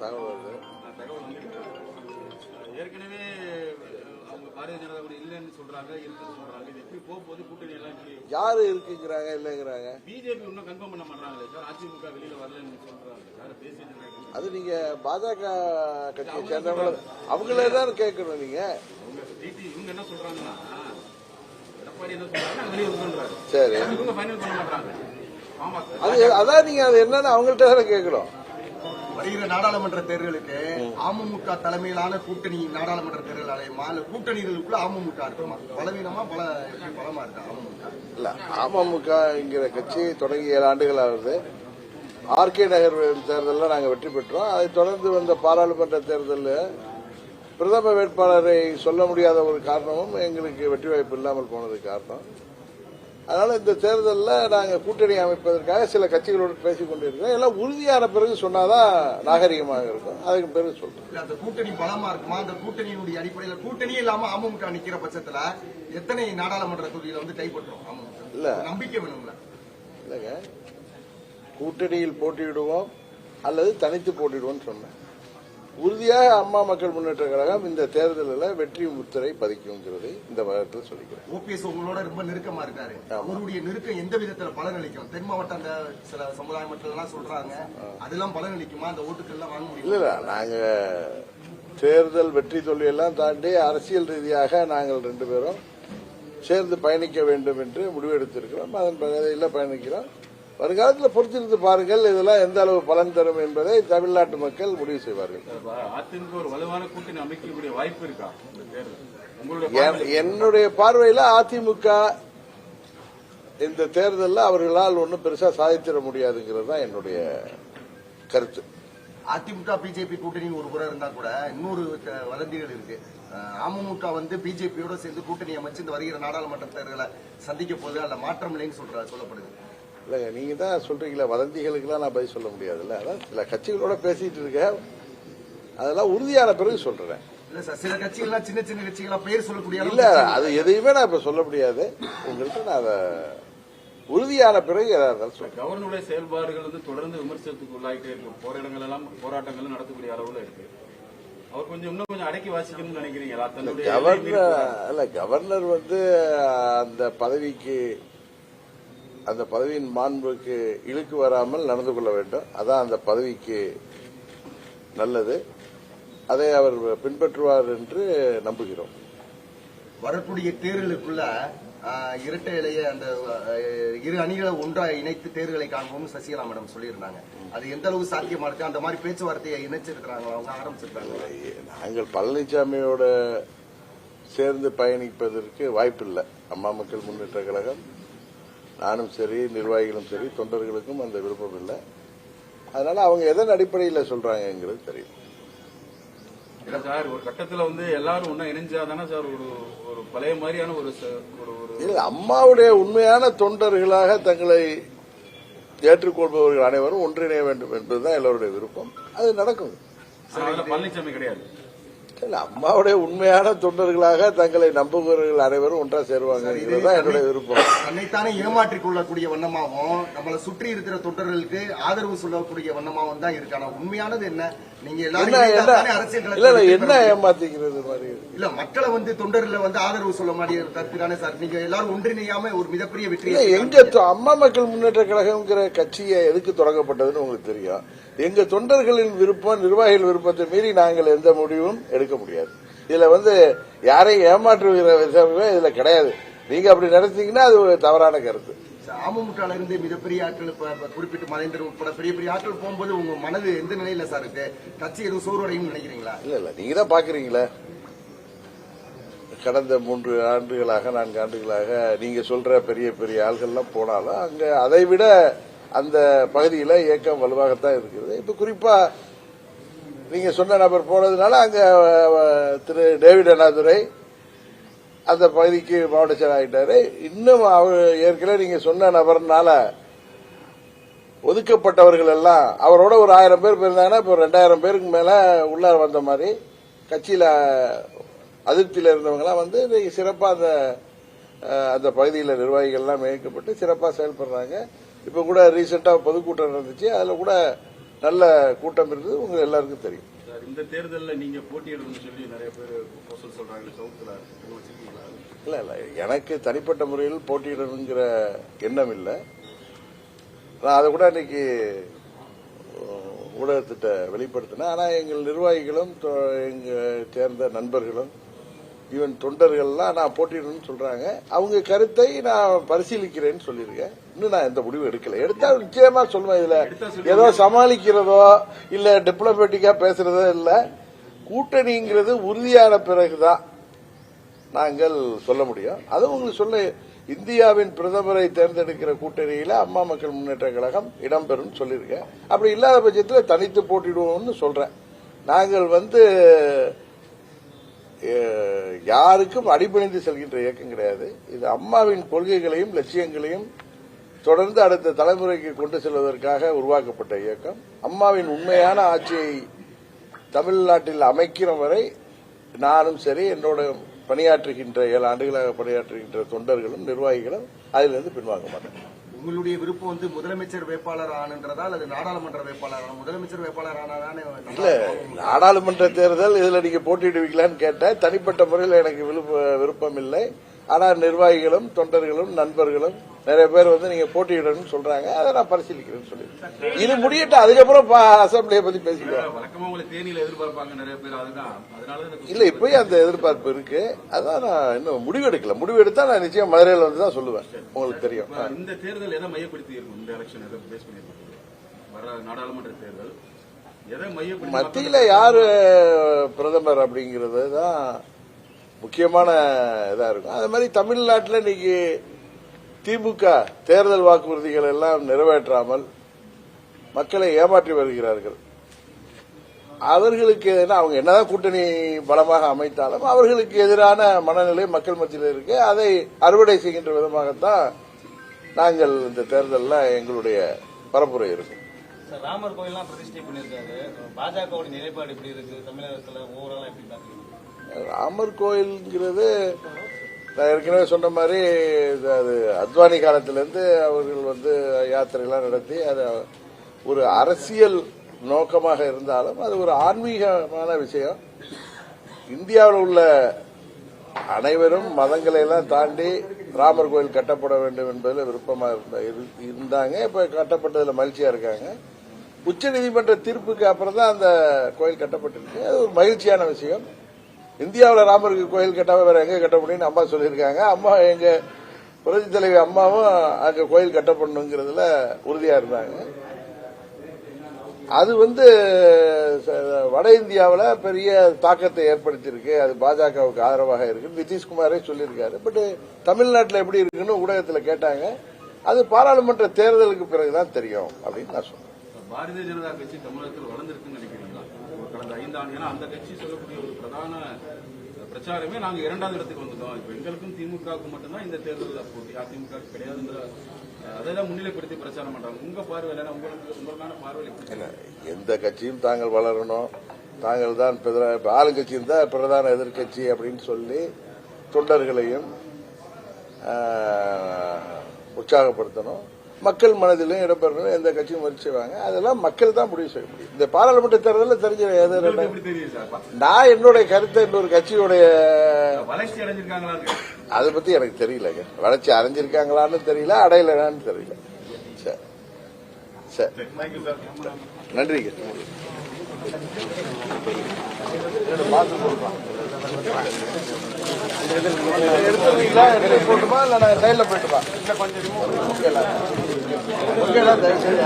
தகவல் ஏற்கனவே அவங்க பாரதிய ஜனதா கூட இல்லைன்னு சொல்றாங்க இருக்குன்னு சொல்றாங்க. இது எப்படி போக போகுது கூட்டணி எல்லாம் இப்படி யாரு இருக்குங்கிறாங்க இல்லைங்கிறாங்க? பிஜேபி இன்னும் கன்ஃபார்ம் பண்ண மாட்டாங்களே சார்? அதிமுக வெளியில வரலன்னு சொல்றாங்க. சார் தேசிய ஜனநாயக அது நீங்க பாஜக கட்சியை சேர்ந்தவங்கள அவங்களே தான் கேட்கணும் நீங்க. இவங்க என்ன சொல்றாங்கன்னா எடப்பாடி என்ன சொல்றாங்க வெளியே சரி. இவங்க ஃபைனல் பண்ண மாட்டாங்க ஆமா. அது அதான் நீங்க அது என்னன்னு அவங்கள்ட்ட தானே கேட்கணும் வருகிற நாடாளுமன்ற தேர்தலுக்கு அமமுக தலைமையிலான கூட்டணி நாடாளுமன்ற தேர்தல் அலையுமா இல்ல கூட்டணிகளுக்குள்ள அமமுக இருக்குமா? பலவீனமா பல பலமா இருக்கா அமமுக? இல்ல அமமுகங்கிற கட்சி தொடங்கி ஏழு ஆண்டுகள் ஆகுது. ஆர்கே நகர் தேர்தலில் நாங்கள் வெற்றி பெற்றோம். அதைத் தொடர்ந்து வந்த பாராளுமன்ற தேர்தலில் பிரதம வேட்பாளரை சொல்ல முடியாத ஒரு காரணமும் எங்களுக்கு வெற்றி வாய்ப்பு இல்லாமல் போனது காரணம். அதனால இந்த தேர்தலில் நாங்கள் கூட்டணி அமைப்பதற்காக சில கட்சிகளோடு பேசிக் கொண்டிருக்கிறோம் எல்லாம் உறுதியான பிறகு சொன்னாதான் நாகரிகமாக இருக்கும். அதுக்கு பிறகு சொல்றோம். இல்ல அந்த கூட்டணி பலமா இருக்குமா? அந்த கூட்டணியினுடைய அடிப்படையில கூட்டணியே இல்லாம அமமுக நிக்கிற பட்சத்துல எத்தனை நாடாளுமன்ற தொகுதியில வந்து கைப்பற்றும் இல்ல. நம்பிக்கை வேணும்ல. இல்லைங்க. கூட்டணியில் போட்டியிடுவோம் அல்லது தனித்து போட்டியிடுவோம்னு சொன்னேன். உறுதியாக அம்மா மக்கள் முன்னேற்ற கழகம் இந்த தேர்தலில் வெற்றி முத்திரை பதிக்குங்கிறது இந்த வகத்தில் சொல்லிக்கிறேன். ஓபிஎஸ் உங்களோட ரொம்ப நெருக்கமா இருக்காரு. அவருடைய நெருக்கம் எந்த விதத்துல பலனளிக்கும்? தென் மாவட்ட அந்த சில சமுதாய மக்கள் எல்லாம் சொல்றாங்க அதெல்லாம் பலனளிக்குமா? அந்த ஓட்டுகள் எல்லாம் வாங்க முடியும்? இல்லை இல்லை நாங்கள் தேர்தல் வெற்றி தோல்வியெல்லாம் தாண்டி அரசியல் ரீதியாக நாங்கள் ரெண்டு பேரும் சேர்ந்து பயணிக்க வேண்டும் என்று முடிவெடுத்திருக்கிறோம். அதன் பகுதியில் பயணிக்கிறோம். வருங்காலத்தில் பொறுத்திருந்து பாருங்கள் இதெல்லாம் எந்த அளவு பலன் தரும் என்பதை தமிழ்நாட்டு மக்கள் முடிவு செய்வார்கள். அதிமுக ஒரு வலுவான கூட்டணி அமைக்கக்கூடிய வாய்ப்பு இருக்கா? என்னுடைய பார்வையில் அதிமுக இந்த தேர்தலில் அவர்களால் ஒன்றும் பெருசா சாதித்திட முடியாதுங்கிறது தான் என்னுடைய கருத்து. அதிமுக பிஜேபி கூட்டணி ஒரு புறம் இருந்தா கூட இன்னொரு வதந்திகள் இருக்கு. அமமுக வந்து பிஜேபியோட சேர்ந்து கூட்டணி அமைச்சு இந்த வருகிற நாடாளுமன்ற தேர்தலை சந்திக்க போது அதுல மாற்றம் இல்லைன்னு சொல்ற சொல்லப்படுது. இல்லைங்க நீங்க தான் சொல்றீங்களா வதந்திகளுக்கெல்லாம் நான் பதில் சொல்ல முடியாதுல்ல. அதான் சில கட்சிகளோட பேசிட்டு இருக்கேன். அதெல்லாம் உறுதியான பிறகு சொல்றேன். இல்ல சார் சில கட்சிகள்லாம் சின்ன சின்ன கட்சிகளா பேர் சொல்லக்கூடிய இல்ல அது எதையுமே நான் இப்ப சொல்ல முடியாது. உங்கள்கிட்ட நான் அதை உறுதியான பிறகு சொல்றேன். கவர்னருடைய செயல்பாடுகள் வந்து தொடர்ந்து விமர்சனத்துக்கு உள்ளாயிட்டே இருக்கு போற இடங்கள் எல்லாம் போராட்டங்கள் நடத்தக்கூடிய அளவுல இருக்கு. அவர் கொஞ்சம் இன்னும் கொஞ்சம் அடக்கி வாசிக்கணும்னு நினைக்கிறீங்களா? தன்னுடைய கவர்னர் இல்ல கவர்னர் வந்து அந்த பதவிக்கு அந்த பதவியின் மாண்புக்கு இழுக்கு வராமல் நடந்து கொள்ள வேண்டும். அதான் அந்த பதவிக்கு நல்லது. அதை அவர் பின்பற்றுவார் என்று நம்புகிறோம். வரக்கூடிய தேர்தலுக்குள்ள இரட்டை இலைய அந்த இரு அணிகளை ஒன்றா இணைத்து தேர்தலை காண்போம்னு சசிகலா மேடம் சொல்லியிருந்தாங்க. அது எந்த அளவு சாத்தியமா இருக்கு? அந்த மாதிரி பேச்சுவார்த்தையை இணைச்சிருக்கிறாங்க அவங்க ஆரம்பிச்சிருக்காங்க நாங்கள் பழனிசாமியோட சேர்ந்து பயணிப்பதற்கு வாய்ப்பில்லை. அம்மா மக்கள் முன்னேற்ற கழகம் நானும் சரி நிர்வாகிகளும் சரி தொண்டர்களுக்கும் அந்த விருப்பம் இல்லை. அதனால அவங்க எதன் அடிப்படையில் சொல்றாங்கங்கிறது தெரியும் சார் ஒரு கட்டத்துல வந்து எல்லாரும் ஒன்னா இணைஞ்சாதானே சார் ஒரு ஒரு பழைய மாதிரியான ஒரு இல்லை அம்மாவுடைய உண்மையான தொண்டர்களாக தங்களை ஏற்றுக்கொள்பவர்கள் அனைவரும் ஒன்றிணைய வேண்டும் என்பதுதான் எல்லோருடைய விருப்பம். அது நடக்கும். பழனிசாமி கிடையாது. இல்ல அம்மாவுடைய உண்மையான தொண்டர்களாக தங்களை நம்புபவர்கள் அனைவரும் ஒன்றா சேருவாங்கிறதுதான் என்னுடைய விருப்பம். தன்னைத்தானே ஏமாற்றிக் கொள்ளக்கூடிய வண்ணமாவும் நம்மளை சுற்றி இருக்கிற தொண்டர்களுக்கு ஆதரவு சொல்லக்கூடிய வண்ணமாவும் தான் இருக்கு. ஆனா உண்மையானது என்ன? நீங்க எல்லாரும் என்ன. ஏமாத்திக்கிறது மாதிரி இல்ல மக்களை வந்து தொண்டர்ல வந்து ஆதரவு சொல்ல தானே சார். நீங்க எல்லாரும் ஒன்றிணையாம ஒரு மிகப்பெரிய வெற்றி எங்க அம்மா மக்கள் முன்னேற்ற கழகம்ங்கிற கட்சியை எதுக்கு தொடங்கப்பட்டதுன்னு உங்களுக்கு தெரியும். எங்க தொண்டர்களின் விருப்பம் நிர்வாகிகள் விருப்பத்தை மீறி நாங்கள் எந்த முடிவும் எடுக்க முடியாது. இதுல வந்து யாரையும் ஏமாற்றுகிற விஷயமே இதுல கிடையாது. நீங்க அப்படி நடத்தீங்கன்னா அது ஒரு தவறான கருத்து. அமமுகல இருந்து மிகப்பெரிய ஆட்கள் குறிப்பிட்டு மகேந்திரன் உட்பட பெரிய பெரிய ஆட்கள் போகும்போது உங்க மனது எந்த நிலையில சார் இருக்கு? கட்சி எதுவும் சோர்வடையும் நினைக்கிறீங்களா? இல்ல இல்ல. நீங்க தான் பாக்குறீங்களே. கடந்த மூன்று ஆண்டுகளாக நான்கு ஆண்டுகளாக நீங்க சொல்ற பெரிய பெரிய ஆள்கள்லாம் போனாலும் அங்க அதை விட அந்த பகுதியில் இயக்கம் வலுவாகத்தான் இருக்குது இப்ப குறிப்பா நீங்க சொன்ன நபர் போனதுனால அங்க திரு டேவிட் அண்ணாதுரை அந்த பகுதிக்கு மாவட்ட செயலர் ஆகிட்டாரு இன்னும் அவர் ஏற்கனவே நீங்க சொன்ன நபர்னால ஒதுக்கப்பட்டவர்கள் எல்லாம் அவரோட ஒரு ஆயிரம் பேர் போயிருந்தாங்கன்னா இப்போ ரெண்டாயிரம் பேருக்கு மேல உள்ளார வந்த மாதிரி கட்சியில அதிருப்தியில இருந்தவங்களாம் வந்து இன்னைக்கு சிறப்பா அந்த அந்த பகுதியில் நிர்வாகிகள்லாம் மேற்கப்பட்டு சிறப்பாக செயல்படுறாங்க. இப்போ கூட ரீசெண்டாக பொதுக்கூட்டம் நடந்துச்சு. அதில் கூட நல்ல கூட்டம் இருந்தது உங்க எல்லாருக்கும் தெரியும். இந்த தேர்தலில் நீங்க போட்டியிடணும்னு சொல்லி நிறைய பேர் சொல்றாங்க இல்ல இல்ல. எனக்கு தனிப்பட்ட முறையில் போட்டியிடணுங்கிற எண்ணம் இல்லை. நான் அதை கூட இன்னைக்கு ஊடகத்திட்ட வெளிப்படுத்தினேன். ஆனா எங்கள் நிர்வாகிகளும் எங்க சேர்ந்த நண்பர்களும் ஈவன் தொண்டர்கள்லாம் நான் போட்டியிடணும்னு சொல்றாங்க. அவங்க கருத்தை நான் பரிசீலிக்கிறேன்னு சொல்லியிருக்கேன். இன்னும் நான் எந்த முடிவும் எடுக்கல. எடுத்தா நிச்சயமா சொல்லுவேன் இதுல. ஏதோ சமாளிக்கிறதோ இல்ல டிப்ளமேட்டிக்கா பேசுறதோ இல்ல கூட்டணிங்கிறது உறுதியான பிறகுதான் நாங்கள் சொல்ல முடியும். அது உங்களுக்கு சொல்ல இந்தியாவின் பிரதமரை தேர்ந்தெடுக்கிற கூட்டணியில அம்மா மக்கள் முன்னேற்ற கழகம் இடம்பெறும் சொல்லியிருக்கேன். அப்படி இல்லாத பட்சத்தில் தனித்து போட்டிடுவோம்னு சொல்றேன். நாங்கள் வந்து யாருக்கும் அடிபணிந்து செல்கின்ற இயக்கம் கிடையாது. இது அம்மாவின் கொள்கைகளையும் லட்சியங்களையும் தொடர்ந்து அடுத்த தலைமுறைக்கு கொண்டு செல்வதற்காக உருவாக்கப்பட்ட இயக்கம். அம்மாவின் உண்மையான ஆட்சியை தமிழ்நாட்டில் அமைக்கிற வரை நானும் சரி என்னோட பணியாற்றுகின்ற ஏழு ஆண்டுகளாக பணியாற்றுகின்ற தொண்டர்களும் நிர்வாகிகளும் அதிலிருந்து பின்வாங்க மாட்டேன் உங்களுடைய விருப்பம் வந்து முதலமைச்சர் வேட்பாளர் ஆனன்றதா அது நாடாளுமன்ற வேட்பாளர் ஆனா முதலமைச்சர் வேட்பாளர் ஆனாதானே இல்ல நாடாளுமன்ற தேர்தல் இதுல நீங்க போட்டியிடுவீங்களான்னு கேட்டேன். தனிப்பட்ட முறையில் எனக்கு விருப்பம் இல்லை. ஆனா நிர்வாகிகளும் தொண்டர்களும் நண்பர்களும் நிறைய பேர் வந்து நீங்க போட்டியிடணும்னு சொல்றாங்க. அதை நான் பரிசீலிக்கிறேன்னு சொல்லி இது முடியட்டும். அதுக்கப்புறம் அசெம்பிளியை பத்தி பேசிக்கலாம். இல்ல இப்பயும் அந்த எதிர்பார்ப்பு இருக்கு. அதான் நான் இன்னும் முடிவெடுக்கல. முடிவெடுத்தா நான் நிச்சயம் மதுரையில் வந்து தான் சொல்லுவேன். உங்களுக்கு தெரியும். இந்த தேர்தல் எதை மையப்படுத்தி இருக்கும் இந்த எலெக்ஷன் நாடாளுமன்ற தேர்தல். மத்தியில யாரு பிரதமர் அப்படிங்கிறது தான் முக்கியமான இதா இருக்கும். அது மாதிரி தமிழ்நாட்டில் இன்னைக்கு திமுக தேர்தல் வாக்குறுதிகள் எல்லாம் நிறைவேற்றாமல் மக்களை ஏமாற்றி வருகிறார்கள். அவர்களுக்கு அவங்க என்னதான் கூட்டணி பலமாக அமைத்தாலும் அவர்களுக்கு எதிரான மனநிலை மக்கள் மத்தியில் இருக்கு. அதை அறுவடை செய்கின்ற விதமாகத்தான் நாங்கள் இந்த தேர்தலில் எங்களுடைய பரப்புரை இருக்கும் ராமர் கோயில்லாம் பிரதிஷ்டை பண்ணியிருக்காரு. பாஜகவோட நிலைப்பாடு எப்படி இருக்கு? தமிழகத்தில் ஓவரால் எப்படி பாக்குறீங்க ராமர் கோயில்ங்கிறது நான் ஏற்கனவே சொன்ன மாதிரி இது அது அத்வானி காலத்திலேருந்து அவர்கள் வந்து யாத்திரைலாம் நடத்தி அது ஒரு அரசியல் நோக்கமாக இருந்தாலும் அது ஒரு ஆன்மீகமான விஷயம். இந்தியாவில் உள்ள அனைவரும் மதங்களை எல்லாம் தாண்டி ராமர் கோயில் கட்டப்பட வேண்டும் என்பதில் விருப்பமாக இருந்த- இரு- இருந்தாங்க. இப்போ கட்டப்பட்டதில் மகிழ்ச்சியாக இருக்காங்க. உச்ச நீதிமன்ற தீர்ப்புக்கு அப்புறம் தான் அந்த கோயில் கட்டப்பட்டிருக்கு. அது ஒரு மகிழ்ச்சியான விஷயம். இந்தியாவில் ராமருக்கு கோயில் கட்டாம வேற எங்க கட்ட முடியும்னு அம்மா சொல்லியிருக்காங்க. அம்மா எங்க புரட்சி தலைவி அம்மாவும் அங்க கோயில் கட்டப்படணுங்கிறதுல உறுதியா இருந்தாங்க. அது வந்து வட இந்தியாவில் பெரிய தாக்கத்தை ஏற்படுத்தியிருக்கு. அது பாஜகவுக்கு ஆதரவாக இருக்கு. நிதிஷ்குமாரே சொல்லியிருக்காரு. பட் தமிழ்நாட்டில் எப்படி இருக்குன்னு ஊடகத்தில் கேட்டாங்க. அது பாராளுமன்ற தேர்தலுக்கு பிறகுதான் தெரியும் அப்படின்னு நான் சொன்னேன். பாரதிய ஜனதா கட்சி தமிழகத்தில் வளர்ந்திருக்குன்னு கடந்த ஐந்தாண்டு. ஏன்னா அந்த கட்சி சொல்லக்கூடிய ஒரு பிரதான பிரச்சாரமே நாங்கள் இரண்டாவது இடத்துக்கு வந்துட்டோம். இப்போ எங்களுக்கும் திமுகவுக்கு மட்டும்தான் இந்த தேர்தலில் போட்டி அதிமுக கிடையாதுங்கிற அதெல்லாம் முன்னிலைப்படுத்தி பிரச்சாரம் பண்றாங்க. உங்க பார்வையில உங்களுக்கு உங்களுக்கான பார்வையில் எந்த கட்சியும் தாங்கள் வளரணும். தாங்கள் தான் ஆளுங்கட்சியும் தான் பிரதான எதிர்க்கட்சி அப்படின்னு சொல்லி தொண்டர்களையும் உற்சாகப்படுத்தணும். மக்கள் மனதிலும் இடம்பெறணும் எந்த கட்சியும் முயற்சி செய்வாங்க. அதெல்லாம் மக்கள் தான் முடிவு செய்ய முடியும். இந்த பாராளுமன்ற தேர்தலில் தெரிஞ்ச நான் என்னுடைய கருத்தை இன்னொரு கட்சியுடைய அதை பத்தி எனக்கு தெரியலங்க வளர்ச்சி அடைஞ்சிருக்காங்களான்னு தெரியல அடையலன்னு தெரியல. சரி. சரி. நன்றிங்க. எடுத்துருவீங்களா எடுத்து போட்டுமா இல்ல நான் சைட்ல போயிட்டுமா ஓகேலா? ஓகேலா தயவு செய்து